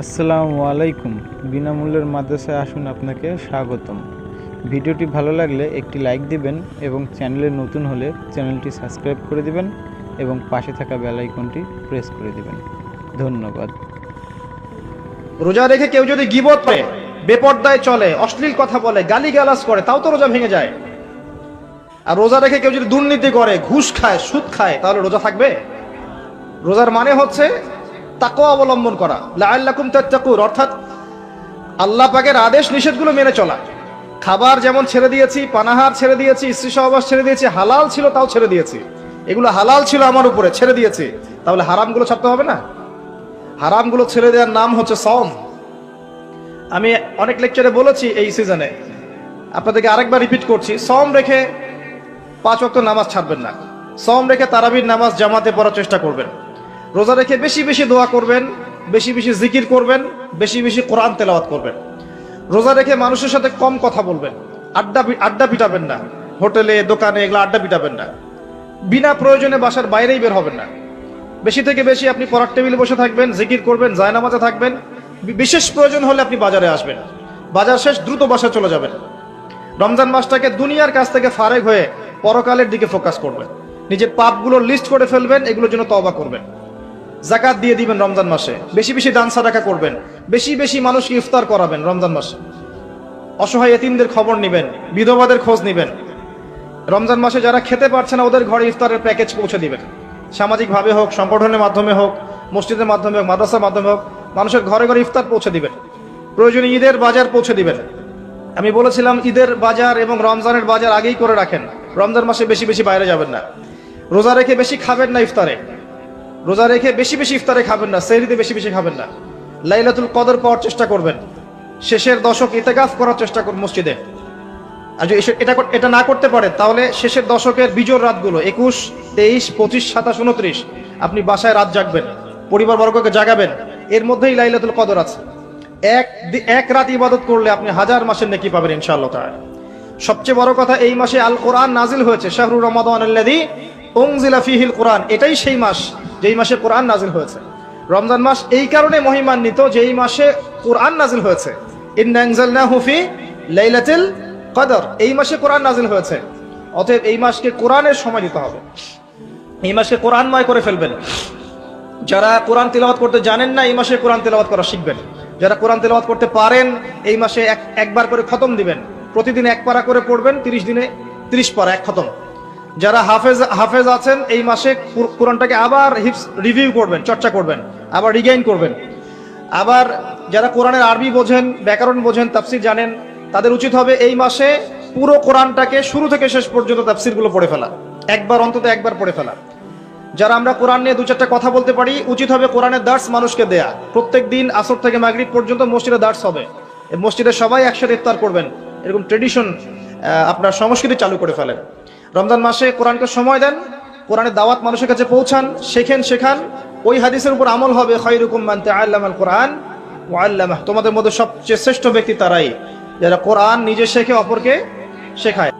আসসালামু আলাইকুম। বিনামূল্যের মাদ্রাসায় আসুন আপনাকে স্বাগতম। ভিডিওটি ভালো লাগলে একটি লাইক দিবেন এবং চ্যানেলে নতুন হলে চ্যানেলটি সাবস্ক্রাইব করে দিবেন এবং পাশে থাকা বেল আইকনটি প্রেস করে দিবেন। ধন্যবাদ। রোজা রেখে কেউ যদি গিবত করে, বেপর্দায় চলে, অশ্লীল কথা বলে গালি করে, তাও তো রোজা ভেঙে যায়। আর রোজা রেখে কেউ যদি দুর্নীতি করে, ঘুষ খায়, সুদ খায়, তাহলে রোজা থাকবে? রোজার মানে হচ্ছে তাকও অবলম্বন করা। লাআল্লাকুম তাত্তাকুর অর্থাৎ আল্লাহ পাকের আদেশ নিষেধগুলো মেনে চলা। খাবার যেমন ছেড়ে দিয়েছি, পানাহার ছেড়ে দিয়েছি, স্ত্রী সহবাস ছেড়ে দিয়েছি, হালাল ছিল তাও ছেড়ে দিয়েছি। এগুলো হালাল ছিল আমার উপরে, ছেড়ে দিয়েছি। তাহলে হারামগুলো ছাড়তে হবে না? হারামগুলো ছেড়ে দেওয়ার নাম হচ্ছে সম আমি অনেক লেকচারে বলেছি এই সিজনে। আপনাদেরকে আরেকবার রিপিট করছি সম রেখে পাঁচ ওয়াক্ত নামাজ ছাড়বেন না। সম রেখে তারাবির নামাজ জামাতে পড়ার চেষ্টা করবেন। রোজা রেখে বেশি বেশি দোয়া করবেন, বেশি বেশি জিকির করবেন, বেশি বেশি কোরআন তেলাওয়াত করবেন। রোজা রেখে মানুষের সাথে কম কথা বলবেন, আড্ডা আড্ডা পিটাবেন না। হোটেলে, দোকানে এগুলো আড্ডা পিটাবেন না। বিনা প্রয়োজনে বাসার বাইরেই বের হবেন না। বেশি থেকে বেশি আপনি পড়ার টেবিলে বসে থাকবেন, জিকির করবেন, জায়নামাজে থাকবেন। বিশেষ প্রয়োজন হলে আপনি বাজারে আসবেন। বাজার শেষ, দ্রুত বাসায় চলে যাবেন। রমজান মাসটাকে দুনিয়ার কাছ থেকে ফারেক হয়ে পরকালের দিকে ফোকাস করবেন। নিজের পাপগুলো লিস্ট করে ফেলবেন, এগুলোর জন্য তওবা করবেন। জাকাত দিয়ে দিবেন রমজান মাসে। বেশি বেশি দান সাদাকা করবেন। বেশি বেশি মানুষকে ইফতার করাবেন রমজান মাসে। অসহায় এতিমদের খবর নেবেন, বিধবাদের খোঁজ নেবেন। রমজান মাসে যারা খেতে পারছে না, ওদের ঘরে ইফতারের প্যাকেজ পৌঁছে দিবেন। সামাজিকভাবে হোক, সংগঠনের মাধ্যমে হোক, মসজিদের মাধ্যমে হোক, মাদ্রাসার মাধ্যমে হোক, মানুষের ঘরে ঘরে ইফতার পৌঁছে দিবেন। প্রয়োজনে ঈদের বাজার পৌঁছে দিবেন। আমি বলেছিলাম, ঈদের বাজার এবং রমজানের বাজার আগেই করে রাখেন। রমজান মাসে বেশি বেশি বাইরে যাবেন না। রোজা রেখে বেশি খাবেন না ইফতারে। রোজা রেখে বেশি বেশি ইফতারে খাবেন না, সেহরিতে বেশি বেশি খাবেন না। লাইলাতুল কদর পাওয়ার চেষ্টা করবেন। শেষের দশক ইতেকাফ করার চেষ্টা করুন মসজিদে। আর যদি এটা এটা না করতে পারে, তাহলে শেষের দশকের বিজোর রাতগুলো, একুশ, তেইশ, পঁচিশ, সাতাশ, উনত্রিশ, আপনি বাসায় রাত জাগবেন, পরিবার বর্গকে জাগাবেন, এর মধ্যেই লাইলাতুল কদর আছে। এক এক রাত ইবাদত করলে আপনি হাজার মাসের নেকি পাবেন ইনশাআল্লাহ তাআলা। সবচেয়ে বড় কথা, এই মাসে আল কোরআন নাজিল হয়েছে, শাহরুর রমাদান আল্লাযী উনজিলা ফিহিল কোরআন। এটাই সেই মাস যেই মাসে কোরআন নাজিল হয়েছে। রমজান মাস এই কারণে মহিমান্বিত যে এই মাসে কোরআন নাজিল হয়েছে। ইন্না আনজালনাহু ফি লাইলাতুল কদর। এই মাসে কোরআন নাজিল হয়েছে। অতএব এই মাসকে কোরআনের সময় দিতে হবে। এই মাসকে কোরআনময় করে ফেলবেন। যারা কোরআন তেলাওয়াত করতে জানেন না, এই মাসে কোরআন তেলাওয়াত করা শিখবেন। যারা কোরআন তেলাওয়াত করতে পারেন, এই মাসে এক, একবার করে খতম দিবেন। প্রতিদিন এক পারা করে পড়বেন, তিরিশ দিনে তিরিশ পারা এক খতম। যারা হাফেজ হাফেজ আছেন এই মাসে কোরআনটাকে আবার হিপস রিভিউ করবেন, চর্চা করবেন, আবার রিগাইন করবেন। আবার যারা কোরআনের আরবি বোঝেন, ব্যাকরণ বোঝেন, তাফসির জানেন, তাদের উচিত হবে এই মাসে পুরো কোরআনটাকে শুরু থেকে শেষ পর্যন্ত তাফসিরগুলো পড়ে ফেলা। একবার অন্তত একবার পড়ে ফেলা। যারা আমরা কোরআন নিয়ে দু চারটা কথা বলতে পারি, উচিত হবে কোরআনের দার্স মানুষকে দেয়া। প্রত্যেক দিন আসর থেকে মাগরিব পর্যন্ত মসজিদে দার্স হবে। মসজিদে সবাই একসাথে ইফতার করবেন। এরকম ট্রেডিশন আপনার সংস্কৃতি চালু করে ফেলেন। রমজান মাসে কোরআনকে সময় দেন কোরআনের দাওয়াত মানুষের কাছে পৌঁছান, শেখেন, শেখান। ওই হাদিসের উপর আমল হবে খৈরুকুম মানতে আল্লাহ কোরআন ও আল্লাহ তোমাদের মধ্যে সবচেয়ে শ্রেষ্ঠ ব্যক্তি তারাই, যারা কোরআন নিজে শেখে, অপরকে শেখায়।